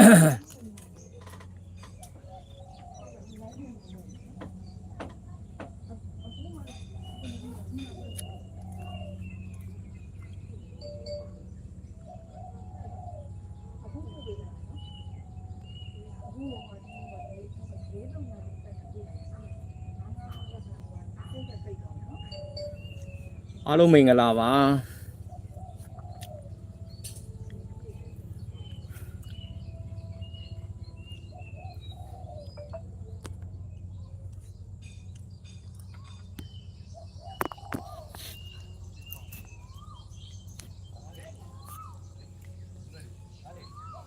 အားလုံးမင်္ဂလာပါ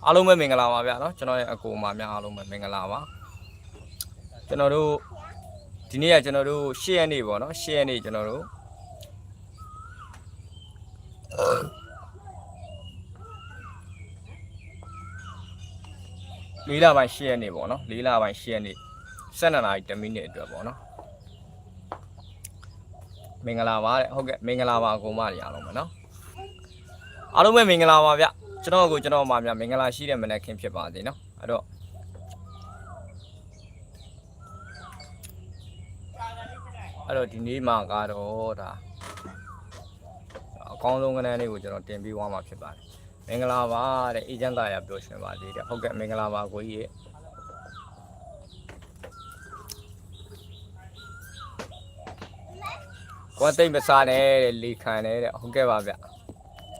အားလုံးပဲမင်္ဂလာပါဗျာเนาะကျွန်တော်ရဲ့အကူအမများအားလုံးပဲမင်္ဂလာပါကျွန်တော်တို့ဒီနေ့ကကျွန်တော်တို့၈ရက်နေ့ပေါ့เนาะ၈ရက်နေ့ကျွန်တော်တို့ လေးလပိုင်း၈ရက်နေ့ပေါ့နော်လေးလပိုင်း၈ရက်နေ့12နာရီ10မိနစ်အတွက်ပေါ့နော်မင်္ဂလာပါတဲ့ဟုတ်ကဲ့မင်္ဂလာပါအကုန်မတွေအားလုံးပဲနော်အားလုံးပဲမင်္ဂလာပါဗျ ကျွန်တော်ကိုကျွန်တော်မှများမင်္ဂလာရှိတဲ့မနက်ခင်းဖြစ်ပါစေနော်အဲ့တော့အဲ့တော့ဒီနေ့မှာကတော့ဒါအကောင်းဆုံးကဏ္ဍလေးကိုကျွန်တော်တင်ပြီးသွားမှာဖြစ်ပါတယ်မင်္ဂလာပါတဲ့အေဂျင့်သားရပြောရှင်ပါသေးတယ်ဟုတ်ကဲ့မင်္ဂလာပါကိုကြီးရေကိုယ်တိတ်မစားနဲ့တဲ့လီခံနဲ့တဲ့ဟုတ်ကဲ့ပါဗျ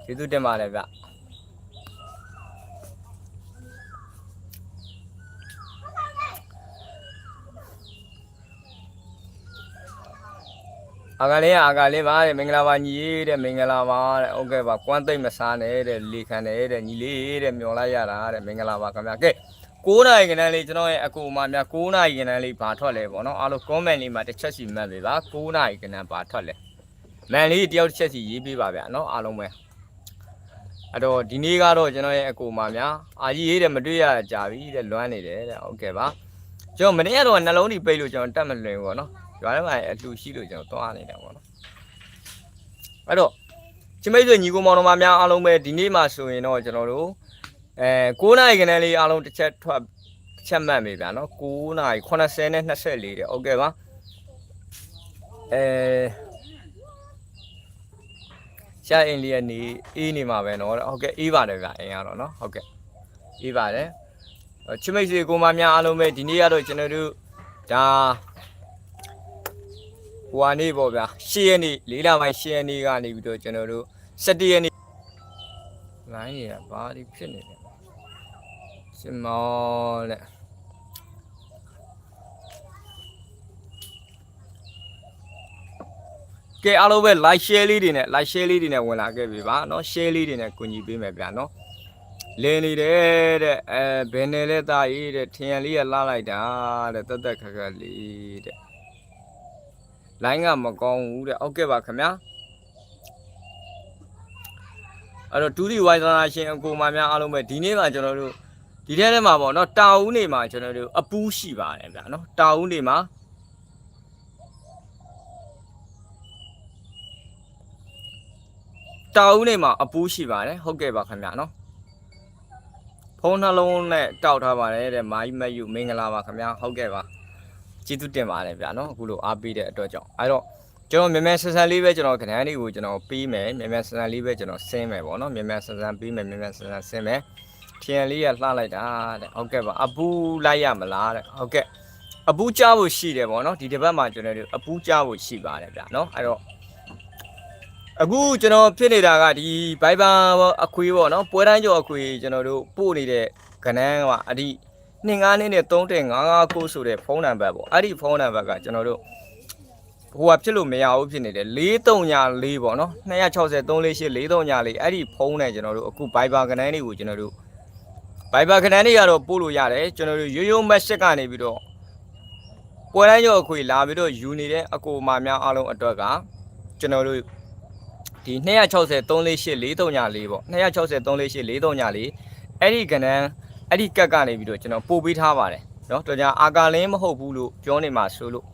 ကျေးဇူးတင်ပါတယ်ဗျ အာကလေးအာကလေးပါတဲ့မင်္ဂလာပါညီလေးတဲ့မင်္ဂလာပါတဲ့ဟုတ်ကဲ့ပါကွမ်းသိမ့်မစားနဲ့တဲ့လီခံနဲ့တဲ့ညီလေးတဲ့မျောလိုက်ရတာတဲ့မင်္ဂလာပါခင်ဗျာကဲ9နာရီခဏလေးကျွန်တော်ရဲ့အကူအမများ9နာရီခဏလေးဘာထွက်လဲပေါ့နော်အားလုံး comment လေးမှာတစ်ချက်စီမှတ်ပေးပါ9နာရီခဏဘာထွက်လဲမန်လေးတယောက်တစ်ချက်စီရေးပေးပါဗျာနော်အားလုံးပဲအဲ့တော့ဒီနေ့ကတော့ကျွန်တော်ရဲ့အကူအမများအာကြီးရေးတယ်မတွေ့ရကြပြီတဲ့လွမ်းနေတယ်တဲ့ဟုတ်ကဲ့ပါကျွန်တော်မနေ့ကတော့နှလုံးကြီးပိတ်လို့ကျွန်တော်တတ်မလွင်ဘူးပေါ့နော် ရွာထဲမှာအလှရှိလို့ကျွန်တော်သွားနေတာပေါ့နော်အဲ့တော့ချမိတ်ဆွေညီကိုမောင်တော်မများအားလုံးပဲဒီနေ့မှဆိုရင်တော့ကျွန်တော်တို့အဲ9နာရီခဏလေးအားလုံးတစ်ချက်ထွက်ချက်မှတ်မိဗျာနော်9နာရီ80နဲ့24တဲ့ဟုတ်ကဲ့ပါအဲရှားအင်းလေးကနေအေးနေမှာပဲနော်ဟုတ်ကဲ့အေးပါတယ်ဗျအင်းကတော့နော်ဟုတ်ကဲ့အေးပါတယ်ချမိတ်ဆွေကိုမများအားလုံးပဲဒီနေ့ကတော့ကျွန်တော်တို့ဒါ ဟိုဟာနေ့ပေါ့ဗျာ10ရက်နေ့၄လပိုင်း10ရက်နေ့ကနေပြီးတော့ကျွန်တော်တို့17ရက်နေ့လိုင်းရဘာဒီဖြစ်နေလဲစမောလက်ကဲအားလုံးပဲ like share လေးတွေနဲ့ like share လေးတွေနဲ့ဝင်လာခဲ့ပြီပါเนาะ share လေးတွေနဲ့ကူညီပေးမယ်ဗျာเนาะလင်းနေတယ်တဲ့အဲဘယ်နယ်လဲသားကြီးတဲ့ထင်ရလေးရလှလိုက်တာတဲ့တက်တက်ခက်ခက်လေးတဲ့ လိုင်းကမကောင်းဘူးတဲ့ဟုတ်ကဲ့ပါခင်ဗျာအဲ့တော့ဒူးဒီဝိုင်သနာရှင်အကူမများအားလုံးပဲဒီနေ့မှာကျွန်တော်တို့ဒီထဲထဲမှာပေါ့နော်တာဦးနေမှာကျွန်တော်တို့အပူးရှိပါတယ်ဗျာနော်တာဦးနေမှာတာဦးနေမှာအပူးရှိပါတယ်ဟုတ်ကဲ့ပါခင်ဗျာနော်ဖုန်းနှလုံးနဲ့တောက်ထားပါတယ်တဲ့မာကြီးမတ်ယူမင်္ဂလာပါခင်ဗျာဟုတ်ကဲ့ပါ ကျေးဇူးတင်ပါတယ်ဗျာနော်အခုလိုအားပေးတဲ့အတွက်ကြောင့်အဲတော့ကျွန်တော်မြန်မြန်ဆန်ဆန်လေးပဲကျွန်တော်ခဏလေးကိုကျွန်တော်ပေးမယ်မြန်မြန်ဆန်ဆန်လေးပဲကျွန်တော်ဆင်းမယ်ပေါ့နော်မြန်မြန်ဆန်ဆန်ပေးမယ်မြန်မြန်ဆန်ဆန်ဆင်းမယ်ထင်လေးရလှလိုက်တာတဲ့ဟုတ်ကဲ့ပါအပူလိုက်ရမလားတဲ့ဟုတ်ကဲ့အပူကြားဖို့ရှိတယ်ပေါ့နော်ဒီတစ်ပတ်မှာကျွန်တော်တို့အပူကြားဖို့ရှိပါတယ်ဗျာနော်အဲတော့အခုကျွန်တော်ဖြစ်နေတာကဒီဘိုင်ဘာအခွေးပေါ့နော်ပွဲတန်းကျော်အခွေးကျွန်တော်တို့ပို့နေတဲ့ကနန်းကအဒီ 25နှစ်နဲ့3.559ဆိုတဲ့ဖုန်းနံပါတ်ပေါ့အဲ့ဒီဖုန်းနံပါတ်ကကျွန်တော်တို့ဟိုကဖြစ်လို့မရဘူးဖြစ်နေတယ်4304ပေါ့နော်260 348 4304အဲ့ဒီဖုန်းနဲ့ကျွန်တော်တို့အခု Viber ကနန်းလေးကိုကျွန်တော်တို့ Viber ကနန်းလေးကတော့ပို့လို့ရတယ်ကျွန်တော်တို့ရိုးရိုး message ကနေပြီးတော့ပွဲတိုင်းရောအခွေလာပြီးတော့ယူနေတဲ့အကိုအမများအားလုံးအတွက်ကကျွန်တော်တို့ဒီ260 348 4304ပေါ့260 348 4304အဲ့ဒီကနန်း အဲ့ဒီကတ်ကနေပြီးတော့ကျွန်တော်ပို့ပေးထားပါတယ်เนาะတော်ကြအာကာလင်းမဟုတ်ဘူးလို့ပြောနေမှာဆိုလို့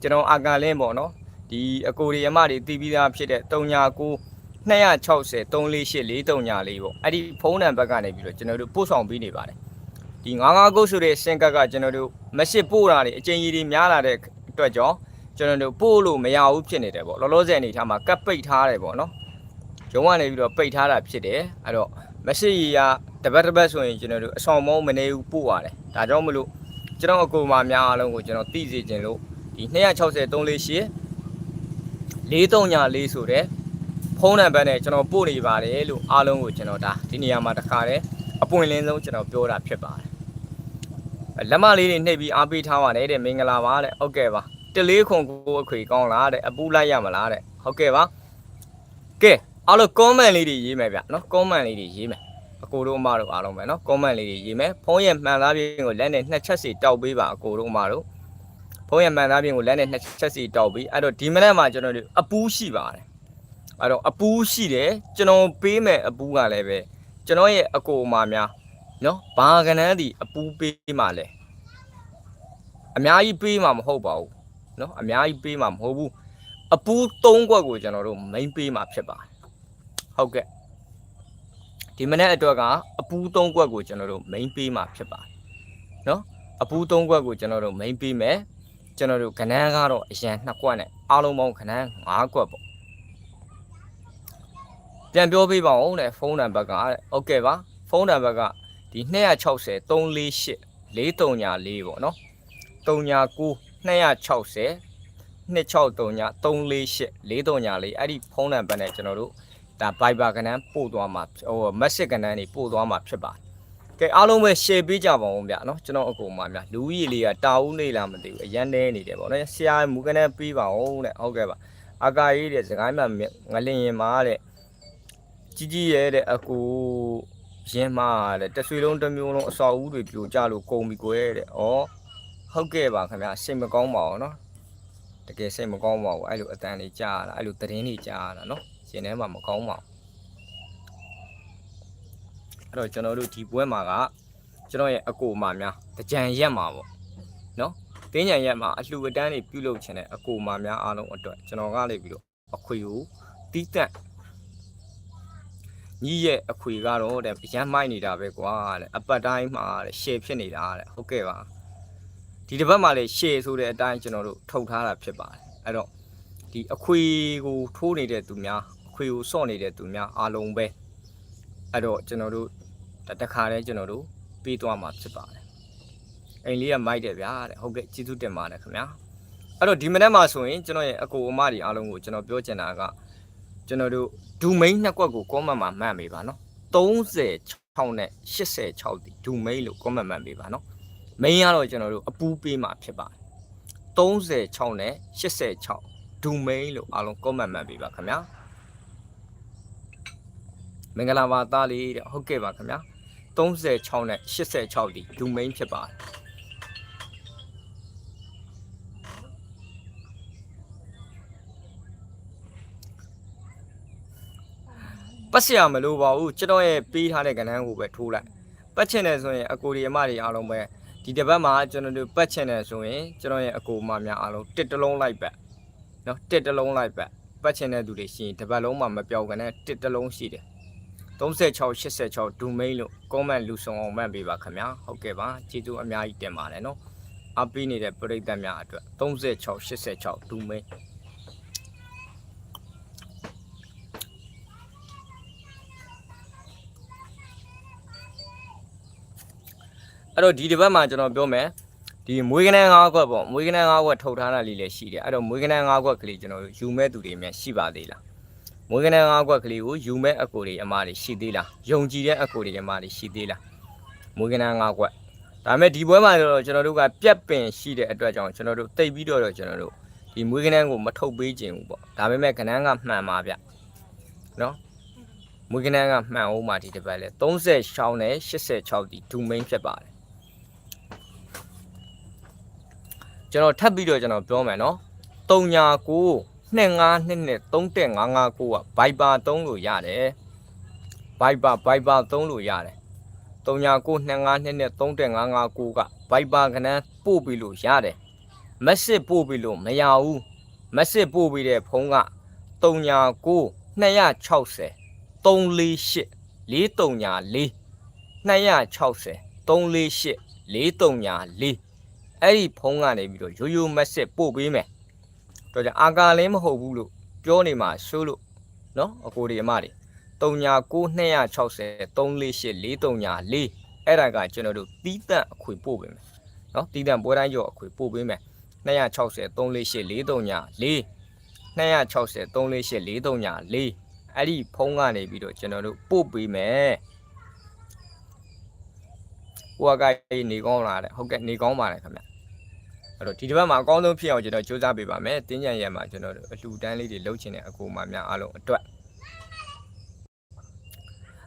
ကျွန်တော်အာကာလင်းပေါ့เนาะဒီအကိုရီအမတွေတီးပြီးသားဖြစ်တဲ့39 260 348 434ပေါ့အဲ့ဒီဖုန်းနံပါတ်ကနေပြီးတော့ကျွန်တော်တို့ပို့ဆောင်ပေးနေပါတယ် ဒီ99ကုတ်ဆိုတဲ့စင်ကတ်ကကျွန်တော်တို့မရှစ်ပို့တာတွေအကျဉ်းကြီးတွေများလာတဲ့အတွက်ကြောင့်ကျွန်တော်တို့ပို့လို့မရဘူးဖြစ်နေတယ်ပေါ့လောလောဆယ်အနေထားမှာကတ်ပိတ်ထားတယ်ပေါ့နော်ရုံးကနေပြီးတော့ပိတ်ထားတာဖြစ်တယ်အဲ့တော့မရှစ်ရီက တပတ်တစ်ပတ်ဆိုရင်ကျွန်တော်တို့အဆောင်မုံမနေဘူးပို့ရတယ်ဒါကြောင့်မလို့ကျွန်တော်အကူမများအားလုံးကိုကျွန်တော်သိစေခြင်းလို့ဒီ260 348 434ဆိုတဲ့ဖုန်းနံပါတ်နဲ့ကျွန်တော်ပို့နေပါတယ်လို့အားလုံးကိုကျွန်တော်ဒါဒီနေရာမှာတခါတည်းအပွင့်လင်းဆုံးကျွန်တော်ပြောတာဖြစ်ပါတယ်လက်မလေးတွေနှိပ်ပြီးအားပေးထားပါတယ်တဲ့မင်္ဂလာပါတဲ့ဟုတ်ကဲ့ပါတလေးခွန်ကိုအခွေကောင်းလားတဲ့အပူလိုက်ရမလားတဲ့ဟုတ်ကဲ့ပါကဲအားလုံး comment လေးတွေရေးမယ်ဗျနော် comment လေးတွေရေးမယ် အကိုတို့အမတို့အားလုံးပဲနော် comment လေးတွေရေးမယ်ဖုန်းရဲ့မှန်သားပြင်ကိုလက်နဲ့နှစ်ချက်စီတောက်ပေးပါအကိုတို့အမတို့ဖုန်းရဲ့မှန်သားပြင်ကိုလက်နဲ့နှစ်ချက်စီတောက်ပြီးအဲ့တော့ဒီမနေ့မှာကျွန်တော်တို့အပူးရှိပါတယ်အဲ့တော့အပူးရှိတယ်ကျွန်တော်ပေးမယ်အပူးကလည်းပဲကျွန်တော်ရဲ့အကိုအမများနော်ဘာကနန်းဒီအပူးပေးမှလဲအများကြီးပေးမှမဟုတ်ပါဘူးနော်အများကြီးပေးမှမဟုတ်ဘူးအပူး၃ခွက်ကိုကျွန်တော်တို့မိန်ပေးမှဖြစ်ပါတယ်ဟုတ်ကဲ့ ဒီမနေ့အတွက်ကအပူး၃ခွက်ကိုကျွန်တော်တို့မိန်ပေးမှဖြစ်ပါတယ်နော်အပူး၃ခွက်ကိုကျွန်တော်တို့မိန်ပေးမယ်ကျွန်တော်တို့ကနန်းကတော့အရန်၂ခွက်နဲ့အားလုံးပေါင်းကနန်း၅ခွက်ပေါ့ပြန်ပြောပေးပါဦးတဲ့ဖုန်းနံပါတ်ကတဲ့ဟုတ်ကဲ့ပါဖုန်းနံပါတ်ကဒီ260 348 434ပေါ့နော်39 260 2639 348 434အဲ့ဒီဖုန်းနံပါတ်နဲ့ကျွန်တော်တို့ ဒါ Viber ကဏ္ဍပို့သွားမှာဟို message ကဏ္ဍတွေပို့သွားမှာဖြစ်ပါတယ်ကဲအားလုံးပဲ share ပေးကြပါဦးဗျာနော်ကျွန်တော်အကူမများလူကြီးလေးကတာဦးနေလားမသိဘူးအရန်နေနေတယ်ပေါ့နော်ဆရာမူကနဲ့ပေးပါဦးတဲ့ဟုတ်ကဲ့ပါအကာကြီးတဲ့စကိုင်းမှာငလင်ရင်မာတဲ့ကြီးကြီးရဲ့တဲ့အကူရင်မာတဲ့တဆွေလုံးတစ်မျိုးလုံးအစော်ဦးတွေပြိုကျလို့ကုန်ပြီကွယ်တဲ့ဩဟုတ်ကဲ့ပါခင်ဗျာစိတ်မကောင်းပါဘူးနော်တကယ်စိတ်မကောင်းပါဘူးအဲ့လိုအတန်တွေကြားရတာအဲ့လိုသတင်းတွေကြားရတာနော် ရှင်ထဲမှာမကောင်းပါဘူးအဲ့တော့ကျွန်တော်တို့ဒီပွဲမှာကကျွန်တော်ရဲ့အကိုအမများတကြံရက်မှာပေါ့နော်တင်းကြံရက်မှာအလှူအတန်းတွေပြုလုပ်ခြင်းတဲ့အကိုအမများအားလုံးအတွက်ကျွန်တော်ကလည်းပြီးတော့အခွေကိုတီးတက်ညီရဲ့အခွေကတော့တဲ့ရမ်းမိုက်နေတာပဲကွာတဲ့အပတ်တိုင်းမှာတဲ့ရှယ်ဖြစ်နေတာတဲ့ဟုတ်ကဲ့ပါဒီတစ်ပတ်မှာလည်းရှယ်ဆိုတဲ့အတိုင်းကျွန်တော်တို့ထုတ်ထားတာဖြစ်ပါတယ်အဲ့တော့ဒီအခွေကိုထိုးနေတဲ့သူများအ ခွေကိုစော့နေတဲ့သူများအားလုံးပဲအဲ့တော့ကျွန်တော်တို့တခါတည်းကျွန်တော်တို့ပေးသွားမှာဖြစ်ပါတယ်အိမ်လေးကမိုက်တယ်ဗျာတဲ့ဟုတ်ကဲ့ကျေးဇူးတင်ပါတယ်ခင်ဗျာအဲ့တော့ဒီမနေ့မှာဆိုရင်ကျွန်တော်ရဲ့အကိုအမတွေအားလုံးကိုကျွန်တော်ပြောချင်တာကကျွန်တော်တို့ဒူမိန်နှစ်ကွက်ကို comment မှာမှတ်ပေးပါနော်36နဲ့86ဒီဒူမိန်လို့ comment မှတ်ပေးပါနော်မိန်ကတော့ကျွန်တော်တို့အပူးပေးမှာဖြစ်ပါတယ်36နဲ့86ဒူမိန်လို့အားလုံး comment မှတ်ပေးပါခင်ဗျာ မင်္ဂလာပါသားလေးတဲ့ဟုတ်ကဲ့ပါခင်ဗျာ36နဲ့86ဒီဒူမိန်ဖြစ်ပါတယ်ပတ်စရာမလိုပါဘူးကျွန်တော်ရဲ့ပေးထားတဲ့ကဏ္ဍကိုပဲထိုးလိုက်ပတ်ချင်တယ်ဆိုရင်အကိုဒီအမတွေအားလုံးပဲဒီတစ်ပတ်မှာကျွန်တော်တို့ပတ်ချင်တယ်ဆိုရင်ကျွန်တော်ရဲ့အကိုအမများအားလုံးတစ်တလုံးလိုက်ပတ်နော်တစ်တလုံးလိုက်ပတ်ပတ်ချင်တဲ့သူတွေရှိရင်တစ်ပတ်လုံးမှာမပြောင်းကနေတစ်တလုံးရှိတယ် 36 86ဒူမိန်လို့ comment လူဆောင်အောင်မှတ်ပေးပါခင်ဗျာဟုတ်ကဲ့ပါကျေးဇူးအများကြီးတင်ပါတယ်နော်အပေးနေတဲ့ပရိသတ်များအတွက်36 86ဒူမိန်အဲ့တော့ဒီတစ်ပတ်မှာကျွန်တော်ပြောမယ်ဒီမွေးကနန်း၅ခွက်ပေါ့မွေးကနန်း၅ခွက်ထုတ်ထားတာလေးလည်းရှိတယ်အဲ့တော့မွေးကနန်း၅ခွက်ကလေးကျွန်တော်ယူမဲ့သူတွေများရှိပါသေးလား မွေးကနန်းငါးကွက်ကလေးကိုယူမဲ့အကိုတွေအမတွေရှိသေးလားယုံကြည်တဲ့အကိုတွေအမတွေရှိသေးလားမွေးကနန်းငါးကွက်ဒါပေမဲ့ဒီပွဲမှာတော့ကျွန်တော်တို့ကပြက်ပင်ရှိတဲ့အတွက်ကြောင့်ကျွန်တော်တို့တိတ်ပြီးတော့ကျွန်တော်တို့ဒီမွေးကနန်းကိုမထုတ်ပေးခြင်းဘူးပေါ့ဒါပေမဲ့ကနန်းကမှန်ပါဗျနော်မွေးကနန်းကမှန်အောင်ပါဒီတစ်ပတ်လဲ30ရှောင်းနဲ့86ဒီဒူမိန်ဖြစ်ပါတယ်ကျွန်တော်ထပ်ပြီးတော့ကျွန်တော်ပြောမယ်နော်39 25နှစ်နဲ့3559က Viber 3လို့ရတယ် Viber Viber 3လို့ရတယ်3925နှစ်နဲ့3559က Viber ခဏပို့ပြီးလို့ရတယ် message ပို့ပြီးလို့မရဘူး message ပို့ပြီးတဲ့ဖုန်းက39 260 348 434 260 348 434အဲ့ဒီဖုန်းကနေပြီးတော့ရိုးရိုး message ပို့ပေးမယ် တော့ကြင့်အာကာလည်းမဟုတ်ဘူးလို့ပြောနေမှာဆိုလို့နော်အကိုဒီအမတွေ399260 348 434အဲ့ဒါကကျွန်တော်တို့တီးတန့်အခွေပို့ပေးမယ်နော်တီးတန့်ပွဲတိုင်းကျော်အခွေပို့ပေးမယ်260 348 434 260 348 434အဲ့ဒီဖုန်းကနေပြီးတော့ကျွန်တော်တို့ပို့ပေးမယ်ဟိုကကနေကောင်းလာတယ်ဟုတ်ကဲ့နေကောင်းပါတယ်ခင်ဗျ အဲ့တော့ဒီတစ်ပတ်မှာအကောင်းဆုံးဖြစ်အောင်ကျွန်တော်စူးစမ်းပေးပါမယ်တင်းကြံရံမှာကျွန်တော်တို့အလှူတန်းလေးတွေလုပ်ချင်တဲ့အကူအမများအားလုံးအတွက်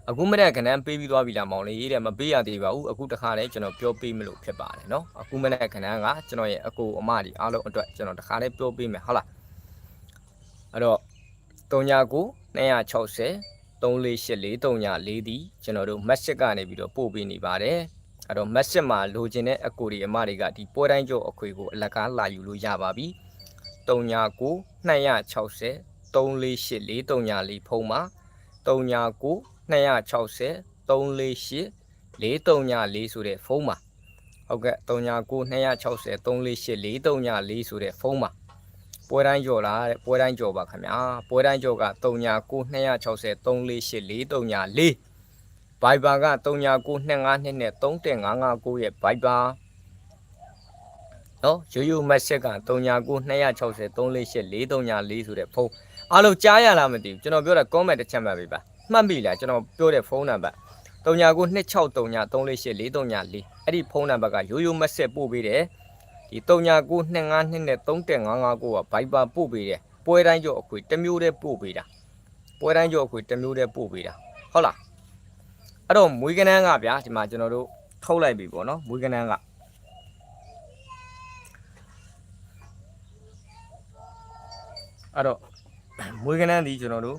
အခုမနေ့ကနန်းပေးပြီးသွားပြီလားမောင်လေးတဲ့မပေးရသေးပါဘူးအခုတခါလဲကျွန်တော်ပြောပေးမလို့ဖြစ်ပါတယ်နော်အခုမနေ့ကနန်းကကျွန်တော်ရဲ့အကိုအမကြီးအားလုံးအတွက်ကျွန်တော်တခါလဲပြောပေးမယ်ဟုတ်လားအဲ့တော့39 260 3484 394ဒီကျွန်တော်တို့မက်ဆေ့ကနေပြီးတော့ပို့ပေးနေပါတယ် အဲ့တော့ message မှာလိုချင်တဲ့အကူတွေအမတွေကဒီပွဲတိုင်းကျော်အခွေကိုအလကားလာယူလို့ရပါပြီ39 260 3484304ဖုန်းမှာ39 260 348 434ဆိုတဲ့ဖုန်းမှာဟုတ်ကဲ့39 260 348 434ဆိုတဲ့ဖုန်းမှာပွဲတိုင်းကြော်လာတဲ့ပွဲတိုင်းကြော်ပါခင်ဗျာပွဲတိုင်းကြော်က39 260 348 434 Viber က39 252နဲ့3.559ရဲ့ Viber နော်ရိုးရိုး message က39 260 348 434ဆိုတဲ့ဖုန်းအားလုံးကြားရလားမသိဘူးကျွန်တော်ပြောတာ comment တစ်ချက်မှတ်ပေးပါမှတ်မိလားကျွန်တော်ပြောတဲ့ဖုန်းနံပါတ်39 263 348 434အဲ့ဒီဖုန်းနံပါတ်ကရိုးရိုး message ပို့ပေးတယ်ဒီ39 252နဲ့3.559က Viber ပို့ပေးတယ်ပွဲတိုင်းကြောအခွေတစ်မျိုးတည်းပို့ပေးတာပွဲတိုင်းကြောအခွေတစ်မျိုးတည်းပို့ပေးတာဟုတ်လား အဲ့တော့မွေးကနန်းကဗျာဒီမှာကျွန်တော်တို့ထုတ်လိုက်ပြီပေါ့နော်မွေးကနန်းကအဲ့တော့မွေးကနန်းဒီကျွန်တော်တို့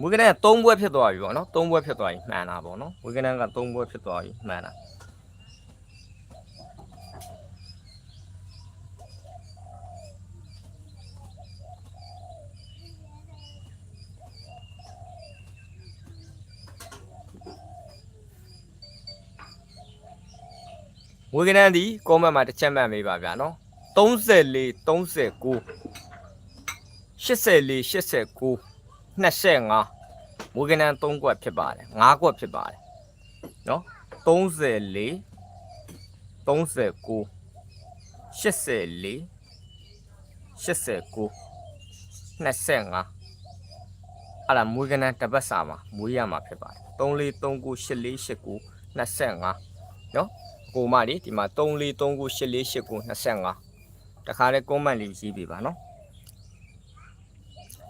မွေးကနန်းက3ဘွဲဖြစ်သွားပြီပေါ့နော်3ဘွဲဖြစ်သွားပြီမှန်တာပေါ့နော်မွေးကနန်းက3ဘွဲဖြစ်သွားပြီမှန်တာ မွေးကနန်းဒီ comment မှာတစ်ချက်မှတ်မေးပါဗျာနော်34 39 84 89 25မွေးကနန်း3ကွက်ဖြစ်ပါတယ်5ကွက်ဖြစ်ပါတယ်နော်34 39 84 89 25အဲ့ဒါမွေးကနန်းတစ်ပတ်စာမှာမွေးရမှာဖြစ်ပါတယ်34 39 84 89 25နော်အ ကိုမလေးဒီမှာ34 39 84 89 25တခါလဲ comment လေးရေးပေးပါနော်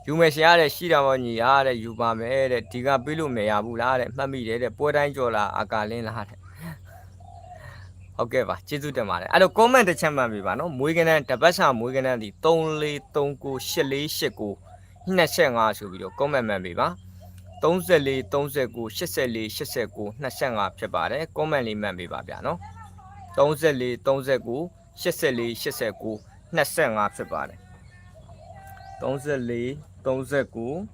ယူမယ်ရှင်ရတဲ့ရှိတာမညီရတဲ့ယူပါမယ်တဲ့ဒီကပြေးလို့မရဘူးလားတဲ့မှတ်မိတယ်တဲ့ပွဲတိုင်းကြော်လာအာကာလင်းလားတဲ့ဟုတ်ကဲ့ပါကျေးဇူးတင်ပါတယ်အဲ့တော့ comment တစ်ချက်မှတ်ပေးပါနော်မွေးကနန်းတပတ်စာမွေးကနန်းဒီ34398489 25ဆိုပြီးတော့ comment မှတ်ပေးပါ 34 39 84 89 25ဖြစ်ပါတယ် comment လေးမှတ်ပေးပါဗျာနော်34 39 84 89 25ဖြစ်ပါတယ်34 39 84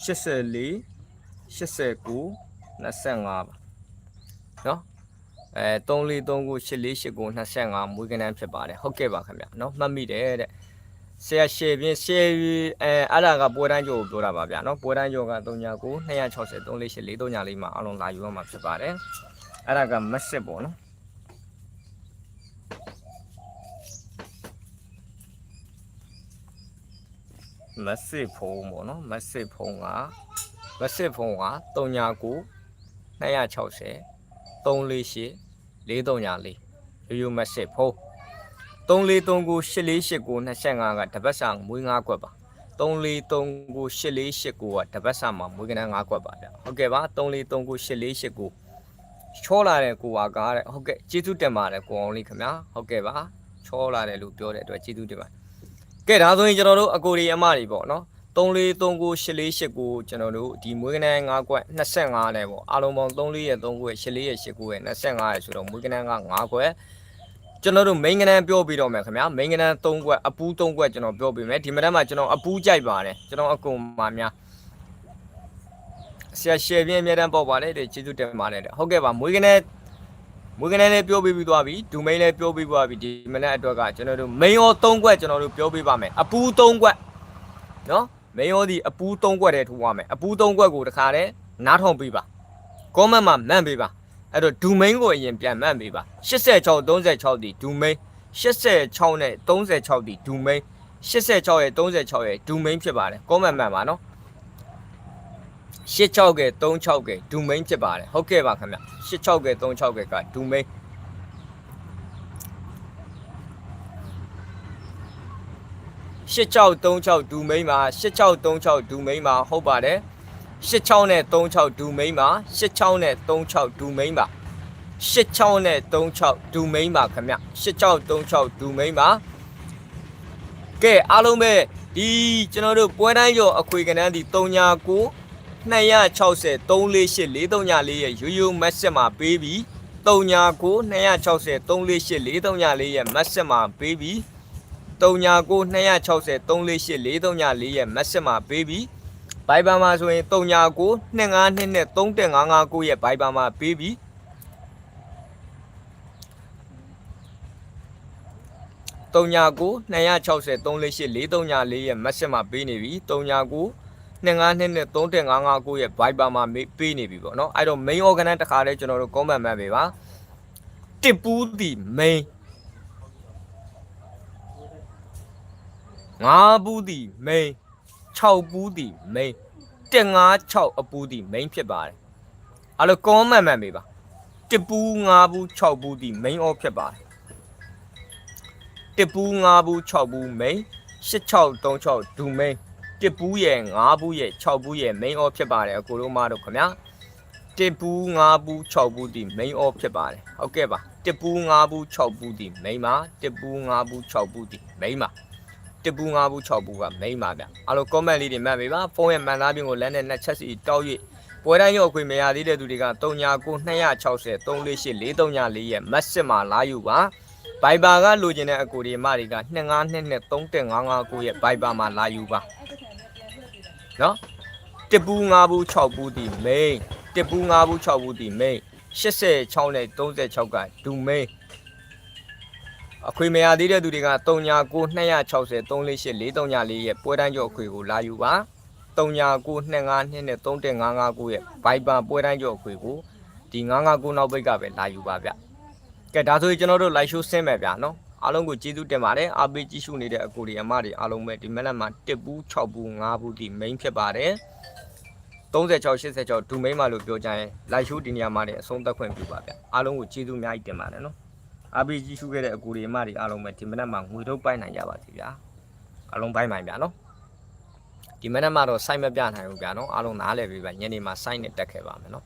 89 25ပါနော်အဲ34 39 84 89 25မွေးကနန်းဖြစ်ပါတယ်ဟုတ်ကဲ့ပါခင်ဗျနော်မှတ်မိတယ်တဲ့ ဆရာရှယ်ပြင်းရှယ်အဲအဲ့ဒါကပွဲတိုင်းကျော်ကိုပြောတာပါဗျာနော်ပွဲတိုင်းကျော်က39 260 348 434မှာအလုံးလာယူရမှာဖြစ်ပါတယ်အဲ့ဒါကမက်စစ်ပေါ့နော်မက်စစ်ဖုန်းပေါ့နော်မက်စစ်ဖုန်းကမက်စစ်ဖုန်းက39 260 348 434ရိုးရိုးမက်စစ်ဖုန်း 3439 8489 25ကတပတ်စာမွေး9ခွက်ပါ3439 8489ကတပတ်စာမှာမွေးကနန်း9ခွက်ပါဗျဟုတ်ကဲ့ပါ3439 8489ချောလာတဲ့ကိုပါကားတဲ့ဟုတ်ကဲ့ကျေးဇူးတင်ပါတယ်ကိုအောင်လေးခင်ဗျာဟုတ်ကဲ့ပါချောလာတယ်လို့ပြောတဲ့အတွက်ကျေးဇူးတင်ပါတယ်ကဲဒါဆိုရင်ကျွန်တော်တို့အကိုရီအမတွေပေါ့နော်3439 8489ကျွန်တော်တို့ဒီမွေးကနန်း9ခွက်25နဲ့ပေါ့အားလုံးပေါင်း34ရဲ့3ခွက်84ရဲ့8ခွက်25ရဲ့ဆိုတော့မွေးကနန်းက9ခွက် ကျွန်တော်တို့ main ကနန်းပြောပြီးတော့မယ်ခင်ဗျာ main ကနန်း၃ခွက်အပူး၃ခွက်ကျွန်တော်ပြောပြီးမယ်ဒီမနက်မှာကျွန်တော်အပူးကြိုက်ပါတယ်ကျွန်တော်အကုန်ပါများဆရာရှယ်ပြင်းအများတန်းပေါ့ပါတယ်တဲ့ကျေးဇူးတင်ပါတယ်တဲ့ဟုတ်ကဲ့ပါမွေးကနန်းမွေးကနန်းလည်းပြောပြီးပြီးသွားပြီဒူမိန်လည်းပြောပြီးသွားပြီဒီမနက်အတွက်ကကျွန်တော်တို့ main ရော၃ခွက်ကျွန်တော်တို့ပြောပြီးပါမယ်အပူး၃ခွက်နော် main ရောဒီအပူး၃ခွက်တည်းထိုးရမယ်အပူး၃ခွက်ကိုတခါတည်းနားထောင်ပြီးပါ comment မှာမှန်ပေးပါ အဲ့တော့ဒူမိန်ကိုအရင်ပြန်မှန်ပေးပါ86 36ဒီဒူမိန်86နဲ့36ဒီဒူမိန်86ရဲ့36ရဲ့ဒူမိန်ဖြစ်ပါတယ် comment မှန်ပါနော်86က36ကဒူမိန်ဖြစ်ပါတယ်ဟုတ်ကဲ့ပါခင်ဗျ86က36ကကဒူမိန်8636ဒူမိန်ပါ8636ဒူမိန်ပါဟုတ်ပါတယ် 86နဲ့36ဒူမိန်ပါ86နဲ့36ဒူမိန်ပါ86နဲ့36ဒူမိန်ပါခင်ဗျ8636ဒူမိန်ပါကဲအားလုံးပဲဒီကျွန်တော်တို့ပွဲတိုင်းရောအခွေကနန်းဒီ39 260 348 434ရဲ့ရိုးရိုးမက်ဆက်မှာပေးပြီး39 260 348 434ရဲ့မက်ဆက်မှာပေးပြီး39 260 348 434ရဲ့မက်ဆက်မှာပေးပြီး ဘိုင်ဘာမှာဆိုရင်39 29နဲ့3159ရဲ့ဘိုင်ဘာမှာပေးပြီး39 260 348 434ရဲ့ message မှာပေးနေပြီ39 29နဲ့3159ရဲ့ဘိုင်ဘာမှာပေးနေပြီပေါ့နော်အဲ့တော့ main organ တခါတည်းကျွန်တော်တို့ comment မှတ်ပေးပါတစ်ပူးဒီ main ငါးဘူးဒီ main 6ဘူးဒီ main 156အပူဒီ main ဖြစ်ပါတယ်အဲ့လို comment မှန်ပေးပါတစ်ပူး5ဘူး6ဘူးဒီ main off ဖြစ်ပါတယ်တစ်ပူး5ဘူး6ဘူး main 8636ဒူ main တစ်ပူးရဲ့5ဘူးရဲ့6ဘူးရဲ့ main off ဖြစ်ပါတယ်အကိုတို့မတို့ခင်ဗျာတစ်ပူး5ဘူး6ဘူးဒီ main off ဖြစ်ပါတယ်ဟုတ်ကဲ့ပါတစ်ပူး5ဘူး6ဘူးဒီ main ပါတစ်ပူး5ဘူး6ဘူးဒီ main ပါ တစ်ပူး၅ဘူး6ဘူးကမိမ့်ပါဗျအားလုံး comment လေးတွေမှတ်ပေးပါဖုန်းရဲ့မှန်သားပြင်ကိုလမ်းနဲ့နှစ်ချက်စီတောက်၍ပွဲတိုင်းရောက်ခွေမရသေးတဲ့သူတွေက39 260 348 434ရဲ့ message မှာလာယူပါ Viber ကလိုချင်တဲ့အကူဒီမတွေက252နဲ့31559ရဲ့ Viber မှာလာယူပါနော်တစ်ပူး၅ဘူး6ဘူးဒီ main တစ်ပူး၅ဘူး6ဘူးဒီ main 86နဲ့36ကဒူ main အခွေမရသေးတဲ့သူတွေက39 260 348 434ရဲ့ပွဲတန်းကျော်အခွေကိုလာယူပါ39 252နဲ့3159ရဲ့ဘိုင်ပါပွဲတန်းကျော်အခွေကိုဒီ959နောက်ဘိတ်ကပဲလာယူပါဗျကဲဒါဆိုရင်ကျွန်တော်တို့ live show ဆင်းမယ်ဗျာနော်အားလုံးကိုကျေးဇူးတင်ပါတယ်အားပေးကြည့်ရှုနေတဲ့အကိုတွေအမတွေအားလုံးပဲဒီမက်လက်မှာ1ဘူး6ဘူး5ဘူးဒီ main ဖြစ်ပါတယ်36 86ဒူမိန်မလို့ပြောကြရင် live show ဒီနေရာမှာနေအဆုံးသက်ခွင့်ပြုပါဗျအားလုံးကိုကျေးဇူးအများကြီးတင်ပါတယ်နော် အပီကြီးရှုခဲ့တဲ့အကူတွေအမတွေအားလုံးပဲဒီမနက်မှာငွေထုတ်ပိုက်နိုင်ကြပါစေဗျာအားလုံးပိုက်နိုင်ဗျာနော်ဒီမနက်မှာတော့စိုက်မပြနိုင်ဘူးဗျာနော်အားလုံးနားလည်ပြီဗျာညနေမှာစိုက်နဲ့တက်ခဲ့ပါမယ်နော်